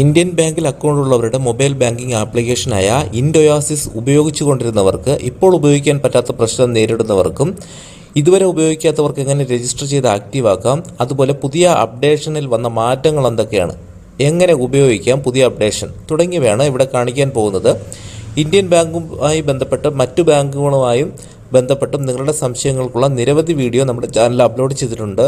Indian ബാങ്കിൽ account ഉള്ളവരുടെ mobile banking ആപ്ലിക്കേഷനായ ഇൻഡോയാസിസ് ഉപയോഗിച്ചുകൊണ്ടിരുന്നവർക്ക് ഇപ്പോൾ ഉപയോഗിക്കാൻ പറ്റാത്ത പ്രശ്നം നേരിടുന്നവർക്കും ഇതുവരെ ഉപയോഗിക്കാത്തവർക്ക് എങ്ങനെ രജിസ്റ്റർ ചെയ്ത് ആക്റ്റീവാക്കാം അതുപോലെ പുതിയ അപ്ഡേഷനിൽ വന്ന മാറ്റങ്ങൾ എന്തൊക്കെയാണ് എങ്ങനെ ഉപയോഗിക്കാം പുതിയ അപ്ഡേഷൻ തുടങ്ങിയവയാണ് ഇവിടെ കാണിക്കാൻ പോകുന്നത്. ഇന്ത്യൻ ബാങ്കുമായി ബന്ധപ്പെട്ട് മറ്റു ബാങ്കുകളുമായും ബന്ധപ്പെട്ടും നിങ്ങളുടെ സംശയങ്ങൾക്കുള്ള നിരവധി വീഡിയോ നമ്മുടെ ചാനലിൽ അപ്ലോഡ് ചെയ്തിട്ടുണ്ട്.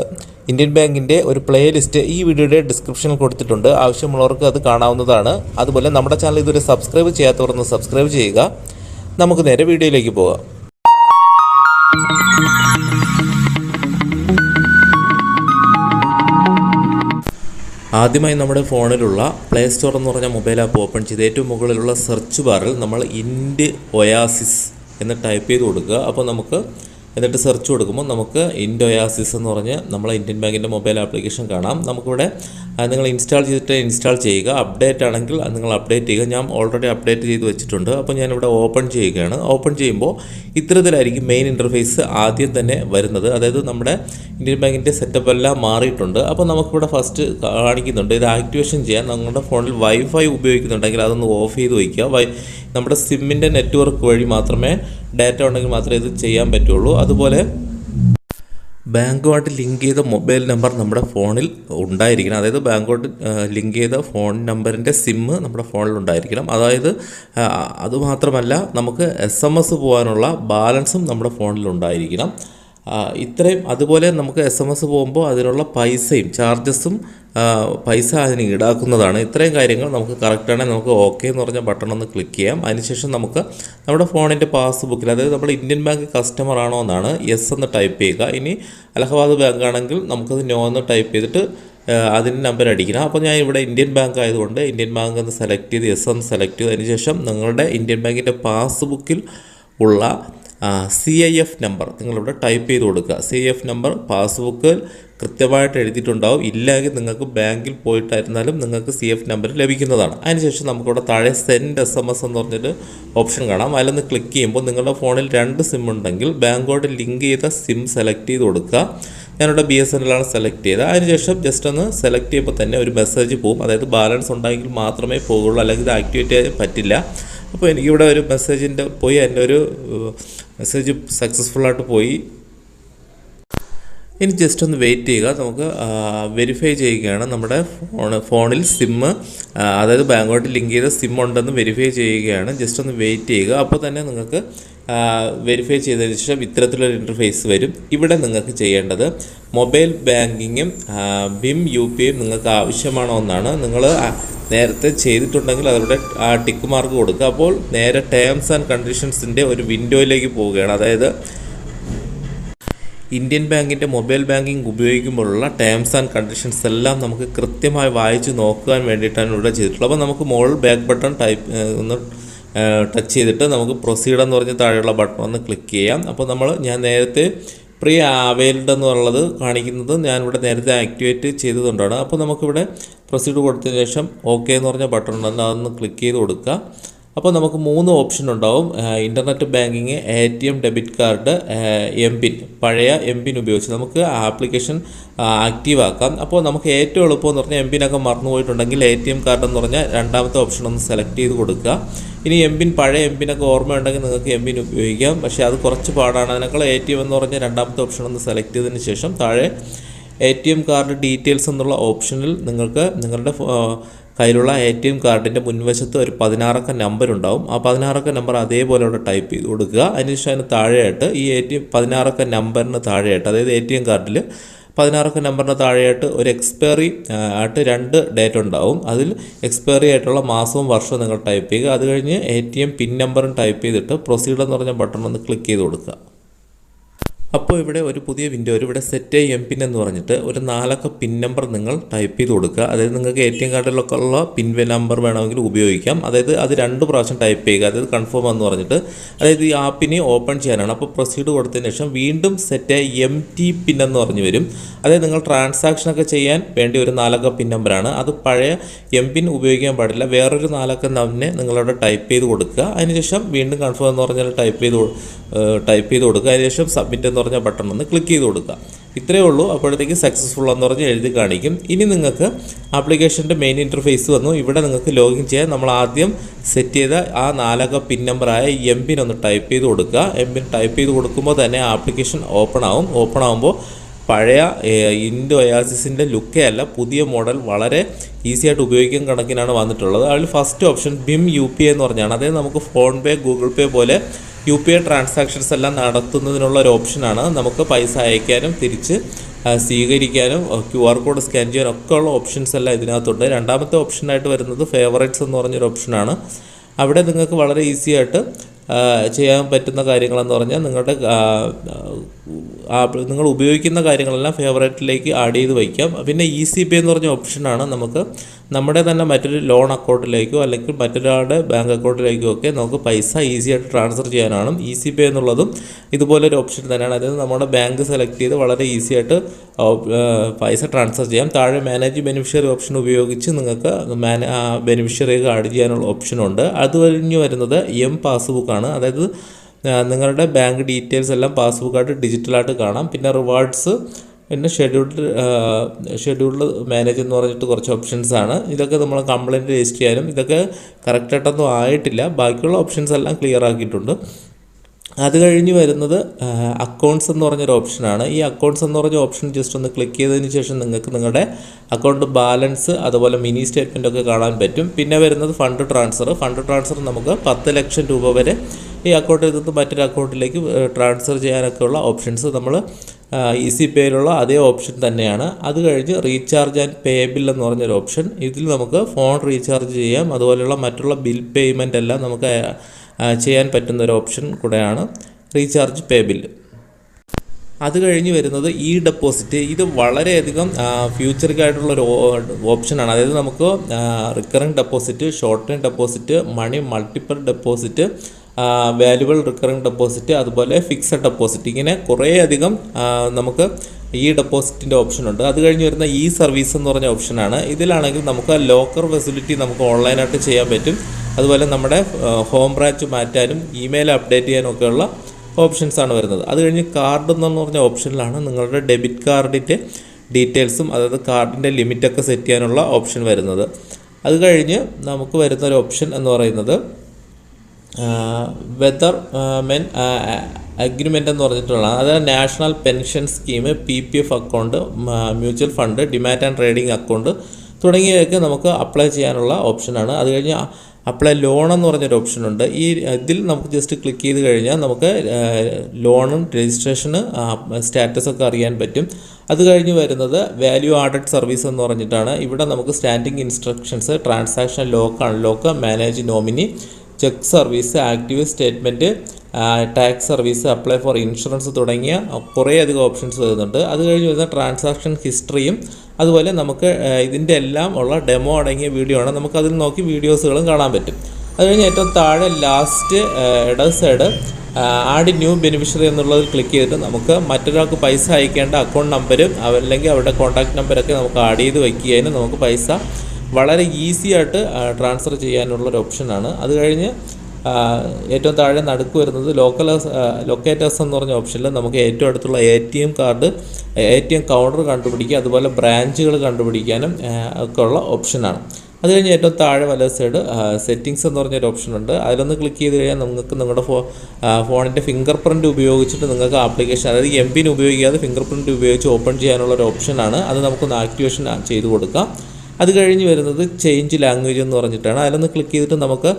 ഇന്ത്യൻ ബാങ്കിന്റെ ഒരു പ്ലേലിസ്റ്റ് ഈ വീഡിയോയുടെ ഡിസ്ക്രിപ്ഷനിൽ കൊടുത്തിട്ടുണ്ട്. ആവശ്യമുള്ളവർക്ക് അത് കാണാവുന്നതാണ്. അതുപോലെ നമ്മുടെ ചാനൽ ഇതുവരെ സബ്സ്ക്രൈബ് ചെയ്യാത്തവർ ഒന്ന് സബ്സ്ക്രൈബ് ചെയ്യുക. നമുക്ക് നേരെ വീഡിയോയിലേക്ക് പോകാം. ആദ്യമായി നമ്മുടെ ഫോണിലുള്ള പ്ലേ സ്റ്റോർ എന്ന് പറഞ്ഞ മൊബൈൽ ആപ്പ് ഓപ്പൺ ചെയ്ത് ഏറ്റവും മുകളിലുള്ള സെർച്ച് ബാറിൽ നമ്മൾ ഇൻഡ് ഒയാസിസ് എന്ന് ടൈപ്പ് ചെയ്ത് കൊടുക്കുക. അപ്പോൾ നമുക്ക് എന്നിട്ട് സെർച്ച് കൊടുക്കുമ്പോൾ നമുക്ക് ഇൻഡോയാസിസ് എന്ന് പറഞ്ഞ് നമ്മളെ ഇന്ത്യൻ ബാങ്കിന്റെ മൊബൈൽ ആപ്ലിക്കേഷൻ കാണാം. നമുക്കിവിടെ നിങ്ങൾ ഇൻസ്റ്റാൾ ചെയ്തിട്ട് ഇൻസ്റ്റാൾ ചെയ്യുക. അപ്ഡേറ്റ് ആണെങ്കിൽ നിങ്ങൾ അപ്ഡേറ്റ് ചെയ്യുക. ഞാൻ ഓൾറെഡി അപ്ഡേറ്റ് ചെയ്ത് വെച്ചിട്ടുണ്ട്. അപ്പോൾ ഞാനിവിടെ ഓപ്പൺ ചെയ്യുകയാണ്. ഓപ്പൺ ചെയ്യുമ്പോൾ ഇത്തരത്തിലായിരിക്കും മെയിൻ ഇന്റർഫേസ് ആദ്യം തന്നെ വരുന്നത്. അതായത് നമ്മുടെ ഇന്ത്യൻ ബാങ്കിന്റെ സെറ്റപ്പ് എല്ലാം മാറിയിട്ടുണ്ട്. അപ്പോൾ നമുക്കിവിടെ ഫസ്റ്റ് കാണിക്കുന്നുണ്ട്. ഇത് ആക്ടിവേഷൻ ചെയ്യാൻ നിങ്ങളുടെ ഫോണിൽ വൈഫൈ ഉപയോഗിക്കുന്നുണ്ടെങ്കിൽ അതൊന്ന് ഓഫ് ചെയ്ത് വയ്ക്കുക. വൈ നമ്മുടെ സിമ്മിന്റെ നെറ്റ്വർക്ക് വഴി മാത്രമേ ഡാറ്റ ഉണ്ടെങ്കിൽ മാത്രമേ ഇത് ചെയ്യാൻ പറ്റുള്ളൂ. അതുപോലെ ബാങ്കുമായിട്ട് ലിങ്ക് ചെയ്ത മൊബൈൽ നമ്പർ നമ്മുടെ ഫോണിൽ ഉണ്ടായിരിക്കണം. അതായത് ബാങ്കുമായിട്ട് ലിങ്ക് ചെയ്ത ഫോൺ നമ്പറിന്റെ സിമ്മ് നമ്മുടെ ഫോണിൽ ഉണ്ടായിരിക്കണം. അതായത് അതുമാത്രമല്ല നമുക്ക് എസ് എം എസ് പോകാനുള്ള ബാലൻസും നമ്മുടെ ഫോണിൽ ഉണ്ടായിരിക്കണം. ഇത്രയും അതുപോലെ നമുക്ക് എസ് എം എസ് പോകുമ്പോൾ അതിനുള്ള പൈസയും ചാർജസും പൈസ അതിന് ഈടാക്കുന്നതാണ്. ഇത്രയും കാര്യങ്ങൾ നമുക്ക് കറക്റ്റാണെങ്കിൽ നമുക്ക് ഓക്കെ എന്ന് പറഞ്ഞ ബട്ടൺ ഒന്ന് ക്ലിക്ക് ചെയ്യാം. അതിനുശേഷം നമുക്ക് നമ്മുടെ ഫോണിന്റെ പാസ്ബുക്കിൽ അതായത് നമ്മുടെ ഇന്ത്യൻ ബാങ്ക് കസ്റ്റമർ ആണോ എന്നാണ് എസ് എന്ന് ടൈപ്പ് ചെയ്യുക. ഇനി അലഹബാദ് ബാങ്ക് ആണെങ്കിൽ നമുക്കത് നോ എന്ന് ടൈപ്പ് ചെയ്തിട്ട് അതിന്റെ നമ്പർ അടിക്കണം. അപ്പോൾ ഞാൻ ഇവിടെ ഇന്ത്യൻ ബാങ്ക് ആയതുകൊണ്ട് ഇന്ത്യൻ ബാങ്ക് എന്ന് സെലക്ട് ചെയ്ത് എസ് എന്ന് സെലക്ട് ചെയ്തതിന് ശേഷം നിങ്ങളുടെ ഇന്ത്യൻ ബാങ്കിന്റെ പാസ്ബുക്കിൽ ഉള്ള സി ഐ എഫ് നമ്പർ നിങ്ങളിവിടെ ടൈപ്പ് ചെയ്ത് കൊടുക്കുക. C I F number passbook കൃത്യമായിട്ട് എഴുതിയിട്ടുണ്ടാവും. ഇല്ലെങ്കിൽ നിങ്ങൾക്ക് ബാങ്കിൽ പോയിട്ടായിരുന്നാലും നിങ്ങൾക്ക് സി എഫ് നമ്പർ ലഭിക്കുന്നതാണ്. അതിനുശേഷം നമുക്കിവിടെ താഴെ സെൻഡ് എസ് എം എസ് എന്ന് പറഞ്ഞൊരു ഓപ്ഷൻ കാണാം. അതിലൊന്ന് ക്ലിക്ക് ചെയ്യുമ്പോൾ നിങ്ങളുടെ ഫോണിൽ രണ്ട് സിം ഉണ്ടെങ്കിൽ ബാങ്കോട് ലിങ്ക് ചെയ്ത സിം സെലക്ട് ചെയ്ത് കൊടുക്കുക. ഞാനിവിടെ ബി എസ് എൻ എല്ലാണ് സെലക്ട് ചെയ്തത്. അതിനുശേഷം ജസ്റ്റ് ഒന്ന് സെലക്ട് ചെയ്യുമ്പോൾ തന്നെ ഒരു മെസ്സേജ് പോകും അതായത് ബാലൻസ് ഉണ്ടെങ്കിൽ മാത്രമേ പോകുള്ളൂ. അല്ലെങ്കിൽ ഇത് ആക്ടിവേറ്റ് ചെയ്യാൻ പറ്റില്ല. അപ്പോൾ എനിക്കിവിടെ ഒരു മെസ്സേജിന്റെ പോയി എന്റെ ഒരു മെസ്സേജ് ആയിട്ട് പോയി. ഇനി ജസ്റ്റ് ഒന്ന് വെയിറ്റ് ചെയ്യുക. നമുക്ക് വെരിഫൈ ചെയ്യുകയാണ് നമ്മുടെ ഫോൺ ഫോണിൽ സിമ്മ് അതായത് ബാങ്കോട്ട് ലിങ്ക് ചെയ്ത സിം ഉണ്ടെന്ന് വെരിഫൈ ചെയ്യുകയാണ്. ജസ്റ്റ് ഒന്ന് വെയിറ്റ് ചെയ്യുക. അപ്പോൾ തന്നെ നിങ്ങൾക്ക് വെരിഫൈ ചെയ്തതിന് ശേഷം ഇത്തരത്തിലൊരു ഇന്റർഫേസ് വരും. ഇവിടെ നിങ്ങൾക്ക് ചെയ്യേണ്ടത് മൊബൈൽ ബാങ്കിങ്ങും ബിം യു പി നിങ്ങൾക്ക് ആവശ്യമാണോ എന്നാണ്. നിങ്ങൾ നേരത്തെ ചെയ്തിട്ടുണ്ടെങ്കിൽ അതിവിടെ ആ ടിക്ക് മാർക്ക് കൊടുക്കുക. അപ്പോൾ നേരെ ടേംസ് ആൻഡ് കണ്ടീഷൻസിന്റെ ഒരു വിൻഡോയിലേക്ക് പോവുകയാണ്. അതായത് ഇന്ത്യൻ ബാങ്കിന്റെ മൊബൈൽ ബാങ്കിങ് ഉപയോഗിക്കുമ്പോഴുള്ള ടേംസ് ആൻഡ് കണ്ടീഷൻസ് എല്ലാം നമുക്ക് കൃത്യമായി വായിച്ച് നോക്കുവാൻ വേണ്ടിയിട്ടാണ് ഇവിടെ ചെയ്തിട്ടുള്ളത്. അപ്പോൾ നമുക്ക് മോൾ ബാക്ക് ബട്ടൺ ടൈപ്പ് ഒന്ന് ടച്ച് ചെയ്തിട്ട് നമുക്ക് പ്രൊസീഡ് എന്ന് പറഞ്ഞ താഴെയുള്ള ബട്ടൺ ഒന്ന് ക്ലിക്ക് ചെയ്യാം. അപ്പോൾ നമ്മൾ ഞാൻ നേരത്തെ പ്രീ അവൈൽഡ് എന്നുള്ളത് കാണിക്കുന്നത് ഞാനിവിടെ നേരത്തെ ആക്ടിവേറ്റ് ചെയ്തതുകൊണ്ടാണ്. അപ്പോൾ നമുക്കിവിടെ പ്രൊസീഡ് കൊടുത്തതിന് ശേഷം ഓക്കെ എന്ന് പറഞ്ഞ ബട്ടൺ ഉണ്ടെന്ന് അതൊന്ന് ക്ലിക്ക് ചെയ്ത് കൊടുക്കുക. അപ്പോൾ നമുക്ക് മൂന്ന് ഓപ്ഷൻ ഉണ്ടാവും. Internet banking A T M debit card M PIN പഴയ എം പിൻ ഉപയോഗിച്ച് നമുക്ക് ആപ്ലിക്കേഷൻ ആക്റ്റീവ് ആക്കാം. അപ്പോൾ നമുക്ക് ഏറ്റവും എളുപ്പം എന്ന് പറഞ്ഞാൽ എം പിനൊക്കെ മറന്നുപോയിട്ടുണ്ടെങ്കിൽ എ ടി എം കാർഡ് എന്ന് പറഞ്ഞാൽ രണ്ടാമത്തെ ഓപ്ഷൻ ഒന്ന് സെലക്ട് ചെയ്ത് കൊടുക്കുക. ഇനി എം പിൻ പഴയ എം പിനൊക്കെ ഓർമ്മയുണ്ടെങ്കിൽ നിങ്ങൾക്ക് എം പിൻ ഉപയോഗിക്കാം. പക്ഷേ അത് കുറച്ച് പാടാണ്. അതിനേക്കാൾ എ ടി എം എന്ന് പറഞ്ഞാൽ രണ്ടാമത്തെ ഓപ്ഷൻ ഒന്ന് സെലക്ട് ചെയ്തതിന് ശേഷം താഴെ A T M card details എന്നുള്ള ഓപ്ഷനിൽ നിങ്ങൾക്ക് നിങ്ങളുടെ കയ്യിലുള്ള എ ടി എം കാർഡിന്റെ മുൻവശത്ത് ഒരു പതിനാറക്ക നമ്പർ ഉണ്ടാവും. ആ പതിനാറക്ക നമ്പർ അതേപോലെ അവിടെ ടൈപ്പ് ചെയ്ത് കൊടുക്കുക. അതിനുശേഷം അതിന് താഴെയായിട്ട് ഈ എ ടി എം പതിനാറക്ക നമ്പറിന് താഴെയായിട്ട് അതായത് എ ടി എം കാർഡിൽ പതിനാറക്ക നമ്പറിന് താഴെയായിട്ട് ഒരു എക്സ്പയറി ആയിട്ട് രണ്ട് ഡേറ്റ് ഉണ്ടാവും. അതിൽ എക്സ്പയറി ആയിട്ടുള്ള മാസവും വർഷവും നിങ്ങൾ ടൈപ്പ് ചെയ്യുക. അത് കഴിഞ്ഞ് എ ടി എം പിൻ നമ്പറും ടൈപ്പ് ചെയ്തിട്ട് പ്രൊസീഡ് എന്ന് പറഞ്ഞ ബട്ടൺ ഒന്ന് ക്ലിക്ക് ചെയ്ത് കൊടുക്കുക. അപ്പോൾ ഇവിടെ ഒരു പുതിയ വിൻഡോ ഒരു ഇവിടെ സെറ്റ് എം പിൻ എന്ന് പറഞ്ഞിട്ട് ഒരു നാലക്ക പിൻ നമ്പർ നിങ്ങൾ ടൈപ്പ് ചെയ്ത് കൊടുക്കുക. അതായത് നിങ്ങൾക്ക് എ ടി എം കാർഡിലൊക്കെ ഉള്ള പിൻ നമ്പർ വേണമെങ്കിൽ ഉപയോഗിക്കാം. അതായത് അത് രണ്ട് പ്രാവശ്യം ടൈപ്പ് ചെയ്യുക. അതായത് കൺഫേം എന്ന് പറഞ്ഞിട്ട്. അതായത് ഈ ആപ്പിനെ ഓപ്പൺ ചെയ്യാനാണ്. അപ്പോൾ പ്രൊസീഡ് കൊടുത്തതിന് ശേഷം വീണ്ടും സെറ്റ് എം ടി പിൻ എന്ന് പറഞ്ഞു വരും. അതായത് നിങ്ങൾ ട്രാൻസാക്ഷനൊക്കെ ചെയ്യാൻ വേണ്ടി ഒരു നാലക്ക പിൻ നമ്പറാണ് അത് പഴയ എം പിൻ ഉപയോഗിക്കാൻ പാടില്ല. വേറൊരു നാലക്ക നമ്പറിനെ നിങ്ങളവിടെ ടൈപ്പ് ചെയ്ത് കൊടുക്കുക. അതിനുശേഷം വീണ്ടും കൺഫേം എന്ന് പറഞ്ഞാൽ ടൈപ്പ് ചെയ്ത് ടൈപ്പ് ചെയ്ത് കൊടുക്കുക. അതിനുശേഷം സബ്മിറ്റ് എന്ന് പറഞ്ഞ ബട്ടൺ ഒന്ന് ക്ലിക്ക് ചെയ്ത് കൊടുക്കുക. ഇത്രയേ ഉള്ളൂ. അപ്പോഴത്തേക്ക് സക്സസ്ഫുൾ എന്ന് പറഞ്ഞ് എഴുതി കാണിക്കും. ഇനി നിങ്ങൾക്ക് ആപ്ലിക്കേഷന്റെ മെയിൻ ഇന്റർഫേസ് വന്നു. ഇവിടെ നിങ്ങൾക്ക് ലോഗിൻ ചെയ്യാൻ നമ്മൾ ആദ്യം സെറ്റ് ചെയ്ത ആ നാലക പിൻ നമ്പറായ എം പിൻ ഒന്ന് ടൈപ്പ് ചെയ്ത് കൊടുക്കുക. എം പിൻ ടൈപ്പ് ചെയ്ത് കൊടുക്കുമ്പോൾ തന്നെ ആപ്ലിക്കേഷൻ ഓപ്പൺ ആവും. ഓപ്പൺ ആകുമ്പോൾ പഴയ ഇൻഡോ ഒയാസിസിന്റെ ലുക്കേ അല്ല പുതിയ മോഡൽ വളരെ ഈസി ആയിട്ട് ഉപയോഗിക്കാൻ കണക്കിനാണ് വന്നിട്ടുള്ളത്. അതിൽ first option BHIM U P എന്ന് പറഞ്ഞാണ്. അതായത് നമുക്ക് ഫോൺ പേ ഗൂഗിൾ പേ പോലെ യു പി ഐ ട്രാൻസാക്ഷൻസ് എല്ലാം നടത്തുന്നതിനുള്ള ഒരു ഓപ്ഷനാണ്. നമുക്ക് പൈസ അയക്കാനും തിരിച്ച് സ്വീകരിക്കാനും ക്യു ആർ കോഡ് സ്കാൻ ചെയ്യാനും ഒക്കെ ഉള്ള ഓപ്ഷൻസ് എല്ലാം ഇതിനകത്തുണ്ട്. രണ്ടാമത്തെ ഓപ്ഷനായിട്ട് വരുന്നത് ഫേവറേറ്റ്സ് എന്ന് പറഞ്ഞൊരു ഓപ്ഷനാണ്. അവിടെ നിങ്ങൾക്ക് വളരെ ഈസിയായിട്ട് ചെയ്യാൻ പറ്റുന്ന കാര്യങ്ങളെന്ന് പറഞ്ഞാൽ നിങ്ങളുടെ നിങ്ങൾ ഉപയോഗിക്കുന്ന കാര്യങ്ങളെല്ലാം ഫേവറേറ്റിലേക്ക് ആഡ് ചെയ്ത് വയ്ക്കാം. പിന്നെ ഇ സി പി എന്ന് പറഞ്ഞ ഓപ്ഷനാണ് നമുക്ക് നമ്മുടെ തന്നെ മറ്റൊരു ലോൺ അക്കൗണ്ടിലേക്കോ അല്ലെങ്കിൽ മറ്റൊരാളുടെ ബാങ്ക് അക്കൗണ്ടിലേക്കോ ഒക്കെ നമുക്ക് പൈസ ഈസി ആയിട്ട് ട്രാൻസ്ഫർ ചെയ്യാനാണ് ഇ സി പി എന്നുള്ളതും ഇതുപോലൊരു ഓപ്ഷൻ തന്നെയാണ്. അതായത് നമ്മുടെ ബാങ്ക് സെലക്ട് ചെയ്ത് വളരെ ഈസി ആയിട്ട് പൈസ ട്രാൻസ്ഫർ ചെയ്യാം. താഴെ മാനേജ് ബെനിഫിഷ്യറി ഓപ്ഷൻ ഉപയോഗിച്ച് നിങ്ങൾക്ക് മാന ബെനിഫിഷ്യറിയൊക്കെ ആഡ് ചെയ്യാനുള്ള ഓപ്ഷനുണ്ട് അത് കഴിഞ്ഞ് വരുന്നത് എം പാസ്ബുക്കാണ് അതായത് നിങ്ങളുടെ ബാങ്ക് ഡീറ്റെയിൽസ് എല്ലാം പാസ്ബുക്കായിട്ട് ഡിജിറ്റലായിട്ട് കാണാം. പിന്നെ റിവാർഡ്സ് പിന്നെ ഷെഡ്യൂൾഡ് ഷെഡ്യൂൾഡ് മാനേജ് എന്ന് പറഞ്ഞിട്ട് കുറച്ച് ഓപ്ഷൻസ് ആണ്. ഇതൊക്കെ നമ്മൾ കംപ്ലയിന്റ് രജിസ്റ്റർ ചെയ്യാനും ഇതൊക്കെ കറക്റ്റായിട്ടൊന്നും ആയിട്ടില്ല. ബാക്കിയുള്ള ഓപ്ഷൻസ് എല്ലാം ക്ലിയർ ആക്കിയിട്ടുണ്ട്. അത് കഴിഞ്ഞ് വരുന്നത് അക്കൗണ്ട്സ് എന്ന് പറഞ്ഞൊരു ഓപ്ഷനാണ് ഈ അക്കൗണ്ട്സ് എന്ന് പറഞ്ഞ ഓപ്ഷൻ ജസ്റ്റ് ഒന്ന് ക്ലിക്ക് ചെയ്തതിന് ശേഷം നിങ്ങൾക്ക് നിങ്ങളുടെ അക്കൗണ്ട് ബാലൻസ് അതുപോലെ മിനി സ്റ്റേറ്റ്മെന്റ് ഒക്കെ കാണാൻ പറ്റും. പിന്നെ വരുന്നത് ഫണ്ട് ട്രാൻസ്ഫർ ഫണ്ട് ട്രാൻസ്ഫർ നമുക്ക് പത്ത് ലക്ഷം രൂപ വരെ ഈ അക്കൗണ്ടിൽ നിന്ന് മറ്റൊരു അക്കൗണ്ടിലേക്ക് ട്രാൻസ്ഫർ ചെയ്യാനൊക്കെ ഉള്ള ഓപ്ഷൻസ് നമ്മൾ ഇ സി പേയിലുള്ള അതേ ഓപ്ഷൻ തന്നെയാണ്. അത് കഴിഞ്ഞ് റീചാർജ് ആൻഡ് പേ ബിൽ എന്ന് പറഞ്ഞൊരു ഓപ്ഷൻ ഇതിൽ നമുക്ക് ഫോൺ റീചാർജ് ചെയ്യാം. അതുപോലെയുള്ള മറ്റുള്ള ബിൽ പേയ്മെന്റ് എല്ലാം നമുക്ക് ചെയ്യാൻ പറ്റുന്ന ഒരു ഓപ്ഷൻ കൂടെയാണ് റീചാർജ് പേ ബില്ല് അത് കഴിഞ്ഞ് വരുന്നത് ഇ ഡെപ്പോസിറ്റ് ഇത് വളരെയധികം ഫ്യൂച്ചറിക്കായിട്ടുള്ള ഒരു ഓപ്ഷനാണ് അതായത് നമുക്ക് recurring deposit short time deposit money multiple deposit valuable recurring deposit അതുപോലെ ഫിക്സഡ് ഡെപ്പോസിറ്റ് ഇങ്ങനെ കുറേയധികം നമുക്ക് ഈ ഡെപ്പോസിറ്റിന്റെ ഓപ്ഷൻ ഉണ്ട്. അത് കഴിഞ്ഞ് വരുന്ന ഈ സർവീസ് എന്ന് പറഞ്ഞ ഓപ്ഷനാണ് ഇതിലാണെങ്കിൽ നമുക്ക് ലോക്കർ ഫെസിലിറ്റി നമുക്ക് ഓൺലൈനായിട്ട് ചെയ്യാൻ പറ്റും. അതുപോലെ നമ്മുടെ ഹോം ബ്രാഞ്ച് മാറ്റാനും ഇമെയിൽ അപ്ഡേറ്റ് ചെയ്യാനും ഒക്കെയുള്ള ഓപ്ഷൻസാണ് വരുന്നത്. അത് കഴിഞ്ഞ് കാർഡ് എന്ന് പറഞ്ഞ ഓപ്ഷനിലാണ് നിങ്ങളുടെ ഡെബിറ്റ് കാർഡിന്റെ ഡീറ്റെയിൽസും അതായത് കാർഡിന്റെ ലിമിറ്റൊക്കെ സെറ്റ് ചെയ്യാനുള്ള ഓപ്ഷൻ വരുന്നത്. അത് കഴിഞ്ഞ് നമുക്ക് വരുന്ന ഒരു ഓപ്ഷൻ എന്ന് പറയുന്നത് വെതർ മെൻ അഗ്രിമെന്റ് എന്ന് പറഞ്ഞിട്ടുള്ള അതായത് national pension scheme P P F account mutual fund demat and trading account തുടങ്ങിയവയൊക്കെ നമുക്ക് അപ്ലൈ ചെയ്യാനുള്ള ഓപ്ഷനാണ് അത് കഴിഞ്ഞ് അപ്ലൈ ലോൺ എന്ന് പറഞ്ഞൊരു ഓപ്ഷൻ ഉണ്ട്. ഈ ഇതിൽ നമുക്ക് ജസ്റ്റ് ക്ലിക്ക് ചെയ്ത് കഴിഞ്ഞാൽ നമുക്ക് ലോണും രജിസ്ട്രേഷന് സ്റ്റാറ്റസൊക്കെ അറിയാൻ പറ്റും. അത് കഴിഞ്ഞ് വരുന്നത് വാല്യൂ ആഡഡ് സർവീസ് എന്ന് പറഞ്ഞിട്ടാണ്. ഇവിടെ നമുക്ക് standing instructions transaction lock unlock manage nominee cheque service active statement tax service apply for insurance തുടങ്ങിയ കുറേയധികം ഓപ്ഷൻസ് വരുന്നുണ്ട്. അത് കഴിഞ്ഞ് വരുന്ന ട്രാൻസാക്ഷൻ ഹിസ്റ്ററിയും അതുപോലെ നമുക്ക് ഇതിന്റെ എല്ലാം ഉള്ള ഡെമോ അടങ്ങിയ വീഡിയോ ആണ്. നമുക്ക് അതിൽ നോക്കി വീഡിയോസുകളും കാണാൻ പറ്റും. അത് കഴിഞ്ഞ് ഏറ്റവും താഴെ ലാസ്റ്റ് ഇട സൈഡ് ആഡ് ന്യൂ ബെനിഫിഷ്യറി എന്നുള്ളതിൽ ക്ലിക്ക് ചെയ്തിട്ട് നമുക്ക് മറ്റൊരാൾക്ക് പൈസ അയക്കേണ്ട അക്കൗണ്ട് നമ്പരും അല്ലെങ്കിൽ അവരുടെ കോൺടാക്ട് നമ്പരൊക്കെ നമുക്ക് ആഡ് ചെയ്ത് വയ്ക്കുകയും നമുക്ക് പൈസ വളരെ ഈസി ആയിട്ട് ട്രാൻസ്ഫർ ചെയ്യാനുള്ള ഒരു ഓപ്ഷനാണ് അത് കഴിഞ്ഞ് ഏറ്റവും താഴെ നടുക്ക് വരുന്നത് ലോക്കൽ ലൊക്കേറ്റേഴ്സ് എന്ന് പറഞ്ഞ ഓപ്ഷനിൽ നമുക്ക് ഏറ്റവും അടുത്തുള്ള A T M card A T M counter കണ്ടുപിടിക്കുക അതുപോലെ ബ്രാഞ്ചുകൾ കണ്ടുപിടിക്കാനും ഒക്കെ ഉള്ള ഓപ്ഷനാണ് അത് കഴിഞ്ഞ് ഏറ്റവും താഴെ വല്ല സൈഡ് സെറ്റിങ്സ് എന്ന് പറഞ്ഞൊരു ഓപ്ഷൻ ഉണ്ട്. അതിലൊന്ന് ക്ലിക്ക് ചെയ്ത് കഴിഞ്ഞാൽ നിങ്ങൾക്ക് നിങ്ങളുടെ ഫോ ഫോണിന്റെ ഫിംഗർ പ്രിന്റ് ഉപയോഗിച്ചിട്ട് നിങ്ങൾക്ക് ആപ്ലിക്കേഷൻ അതായത് എം പിൻ ഉപയോഗിക്കാതെ ഫിംഗർ പ്രിന്റ് ഉപയോഗിച്ച് ഓപ്പൺ ചെയ്യാനുള്ള ഒരു ഓപ്ഷനാണ് അത് നമുക്കൊന്ന് ആക്ടിവേഷൻ ചെയ്ത് കൊടുക്കാം. അത് കഴിഞ്ഞ് വരുന്നത് ചേഞ്ച് ലാംഗ്വേജ് എന്ന് പറഞ്ഞിട്ടാണ്. അതിലൊന്ന് ക്ലിക്ക് ചെയ്തിട്ട് നമുക്ക്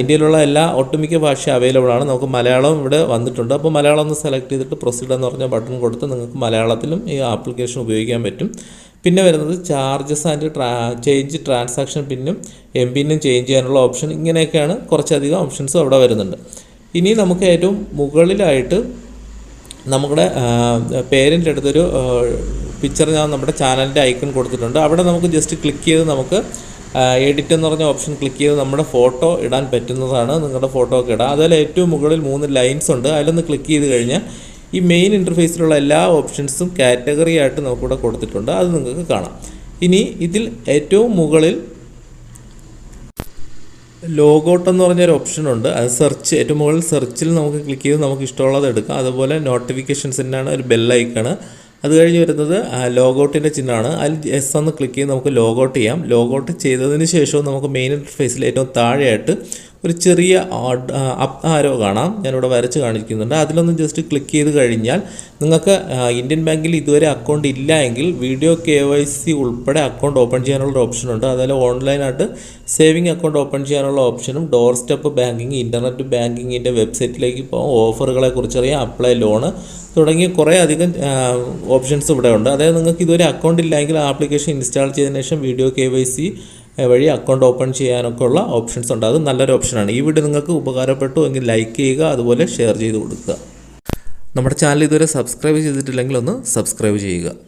ഇന്ത്യയിലുള്ള എല്ലാ ഒട്ടുമിക്ക ഭാഷ അവൈലബിൾ ആണ്. നമുക്ക് മലയാളം ഇവിടെ വന്നിട്ടുണ്ട്. അപ്പോൾ മലയാളം ഒന്ന് സെലക്ട് ചെയ്തിട്ട് പ്രൊസീഡ് എന്ന് പറഞ്ഞ ബട്ടൺ കൊടുത്ത് നിങ്ങൾക്ക് മലയാളത്തിലും ഈ ആപ്ലിക്കേഷൻ ഉപയോഗിക്കാൻ പറ്റും. പിന്നെ വരുന്നത് ചാർജസ് ആൻഡ് ട്രാ ചേഞ്ച് ട്രാൻസാക്ഷൻ പിന്നും എം പിന്നും ചേഞ്ച് ചെയ്യാനുള്ള ഓപ്ഷൻ ഇങ്ങനെയൊക്കെയാണ് കുറച്ചധികം ഓപ്ഷൻസ് അവിടെ വരുന്നുണ്ട്. ഇനി നമുക്ക് ഏറ്റവും മുകളിലായിട്ട് നമ്മുടെ പേരിന്റെ അടുത്തൊരു പിക്ചർ ഞാൻ നമ്മുടെ ചാനലിന്റെ ഐക്കൺ കൊടുത്തിട്ടുണ്ട്. അവിടെ നമുക്ക് ജസ്റ്റ് ക്ലിക്ക് ചെയ്ത് നമുക്ക് എഡിറ്റ് എന്ന് പറഞ്ഞ ഓപ്ഷൻ ക്ലിക്ക് ചെയ്ത് നമ്മുടെ ഫോട്ടോ ഇടാൻ പറ്റുന്നതാണ്. നിങ്ങളുടെ ഫോട്ടോ ഒക്കെ ഇടാം. അതുപോലെ ഏറ്റവും മുകളിൽ മൂന്ന് ലൈൻസ് ഉണ്ട്. അതിലൊന്ന് ക്ലിക്ക് ചെയ്ത് കഴിഞ്ഞാൽ ഈ മെയിൻ ഇന്റർഫേസിലുള്ള എല്ലാ ഓപ്ഷൻസും കാറ്റഗറി ആയിട്ട് നമുക്കിവിടെ കൊടുത്തിട്ടുണ്ട്. അത് നിങ്ങൾക്ക് കാണാം. ഇനി ഇതിൽ ഏറ്റവും മുകളിൽ ലോഗൗട്ട് എന്ന് പറഞ്ഞൊരു ഓപ്ഷൻ ഉണ്ട്. അത് സെർച്ച് ഏറ്റവും മുകളിൽ സെർച്ചിൽ നമുക്ക് ക്ലിക്ക് ചെയ്ത് നമുക്ക് ഇഷ്ടമുള്ളത് എടുക്കാം. അതുപോലെ നോട്ടിഫിക്കേഷൻസിനാണ് ഒരു ബെല്ലൈക്കാണ് അത് കഴിഞ്ഞ് വരുന്നത് ലോഗൗട്ടിന്റെ ചിഹ്നമാണ്. അതിൽ എസ് ഒന്ന് ക്ലിക്ക് ചെയ്ത് നമുക്ക് ലോഗൗട്ട് ചെയ്യാം. ലോഗൗട്ട് ചെയ്തതിന് ശേഷവും നമുക്ക് മെയിൻ ഇന്റർഫേസിൽ ഏറ്റവും താഴെയായിട്ട് ഒരു ചെറിയ അപ്പ് ആരോ കാണാം. ഞാനിവിടെ വരച്ച് കാണിക്കുന്നുണ്ട്. അതിലൊന്ന് ജസ്റ്റ് ക്ലിക്ക് ചെയ്ത് കഴിഞ്ഞാൽ നിങ്ങൾക്ക് ഇന്ത്യൻ ബാങ്കിൽ ഇതുവരെ അക്കൗണ്ട് ഇല്ല എങ്കിൽ വീഡിയോ കെ വൈ സി ഉൾപ്പെടെ അക്കൗണ്ട് ഓപ്പൺ ചെയ്യാനുള്ള ഓപ്ഷൻ ഉണ്ട്. അതുപോലെ ഓൺലൈനായിട്ട് സേവിങ് അക്കൗണ്ട് ഓപ്പൺ ചെയ്യാനുള്ള ഓപ്ഷനും ഡോർ സ്റ്റെപ്പ് ബാങ്കിങ് ഇന്റർനെറ്റ് ബാങ്കിങ്ങിന്റെ വെബ്സൈറ്റിലേക്ക് പോകാം. ഓഫറുകളെ കുറിച്ചറിയാം അപ്ലൈ ലോണ് തുടങ്ങിയ കുറേ അധികം ഓപ്ഷൻസ് ഇവിടെ ഉണ്ട്. അതായത് നിങ്ങൾക്ക് ഇതുവരെ അക്കൗണ്ട് ഇല്ലെങ്കിൽ ആപ്ലിക്കേഷൻ ഇൻസ്റ്റാൾ ചെയ്തതിനു ശേഷം വീഡിയോ കെ വൈ സി വഴി അക്കൗണ്ട് ഓപ്പൺ ചെയ്യാനൊക്കെ ഉള്ള ഓപ്ഷൻസ് ഉണ്ട്. അത് നല്ലൊരു ഓപ്ഷനാണ് ഈ വീഡിയോ നിങ്ങൾക്ക് ഉപകാരപ്പെട്ടു എങ്കിൽ ലൈക്ക് ചെയ്യുക അതുപോലെ ഷെയർ ചെയ്ത് കൊടുക്കുക. നമ്മുടെ ചാനൽ ഇതുവരെ സബ്സ്ക്രൈബ് ചെയ്തിട്ടില്ലെങ്കിൽ ഒന്ന് സബ്സ്ക്രൈബ് ചെയ്യുക.